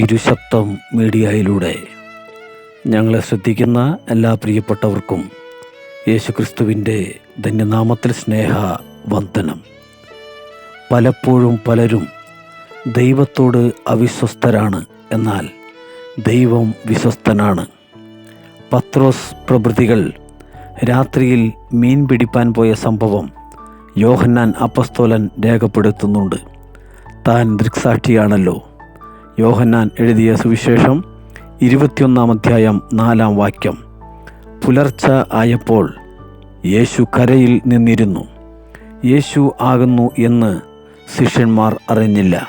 തിരുശബ്ദം മീഡിയയിലൂടെ ഞങ്ങളെ ശ്രദ്ധിക്കുന്ന എല്ലാ പ്രിയപ്പെട്ടവർക്കും യേശുക്രിസ്തുവിന്റെ ധന്യനാമത്തിൽ സ്നേഹ വന്ദനം പലപ്പോഴും പലരും ദൈവത്തോട് അവിശ്വസ്തരാണ് എന്നാൽ ദൈവം വിശ്വസ്തനാണ്. പത്രോസ് പ്രഭൃതികൾ രാത്രിയിൽ മീൻ പിടിപ്പാൻ പോയ സംഭവം യോഹന്നാൻ അപ്പസ്തോലൻ രേഖപ്പെടുത്തുന്നുണ്ട്. താൻ ദൃക്സാക്ഷിയാണല്ലോ. യോഹന്നാൻ എഴുതിയ സുവിശേഷം ഇരുപത്തിയൊന്നാം അധ്യായം നാലാം വാക്യം. പുലർച്ച ആയപ്പോൾ യേശു കരയിൽ നിന്നിരുന്നു. യേശു ആകുന്നു എന്ന് ശിഷ്യന്മാർ അറിഞ്ഞില്ല.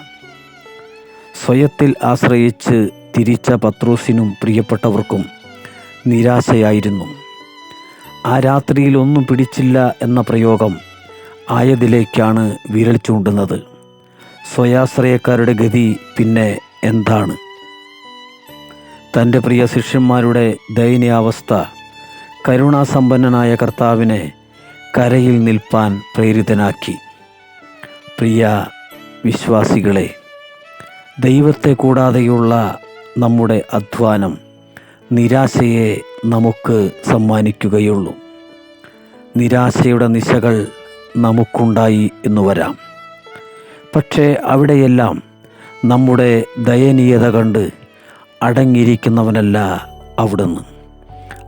സ്വയത്തിൽ ആശ്രയിച്ച് തിരിച്ച പത്രോസിനും പ്രിയപ്പെട്ടവർക്കും നിരാശയായിരുന്നു. ആ രാത്രിയിൽ ഒന്നും പിടിച്ചില്ല എന്ന പ്രയോഗം ആയതിലേക്കാണ് വിരൽ ചൂണ്ടുന്നത്. സ്വയാശ്രയക്കാരുടെ ഗതി പിന്നെ എന്താണ്? തന്റെ പ്രിയ ശിഷ്യന്മാരുടെ ദയനീയാവസ്ഥ കരുണാസമ്പന്നനായ കർത്താവിനെ കരയിൽ നിൽപ്പാൻ പ്രേരിതനാക്കി. പ്രിയ വിശ്വാസികളെ ദൈവത്തെ കൂടാതെയുള്ള നമ്മുടെ അധ്വാനം നിരാശയെ നമുക്ക് സമ്മാനിക്കുകയുള്ളൂ. നിരാശയുടെ നിശകൾ നമുക്കുണ്ടായി എന്ന് വരാം. പക്ഷേ അവിടെയെല്ലാം നമ്മുടെ ദയനീയത കണ്ട് അടങ്ങിയിരിക്കുന്നവനല്ല അവിടുന്ന്.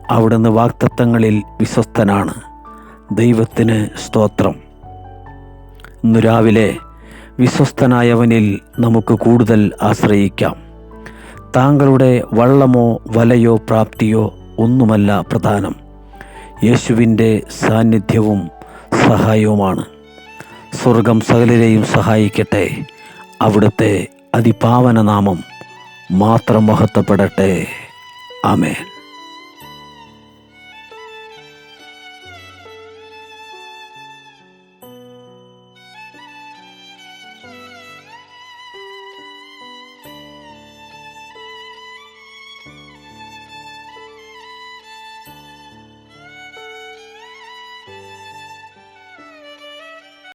അവിടുന്ന് വാക്തത്വങ്ങളിൽ വിശ്വസ്തനാണ്. ദൈവത്തിന് സ്തോത്രം. ഇന്നു രാവിലെ വിശ്വസ്തനായവനിൽ നമുക്ക് കൂടുതൽ ആശ്രയിക്കാം. താങ്കളുടെ വള്ളമോ വലയോ പ്രാപ്തിയോ ഒന്നുമല്ല പ്രധാനം. യേശുവിന്റെ സാന്നിധ്യവും സഹായവുമാണ്. സ്വർഗം സകലരെയും സഹായിക്കട്ടെ. അവിടുത്തെ അതിപാവന നാമം മാത്രം മഹത്വപ്പെടട്ടെ. ആമേൻ.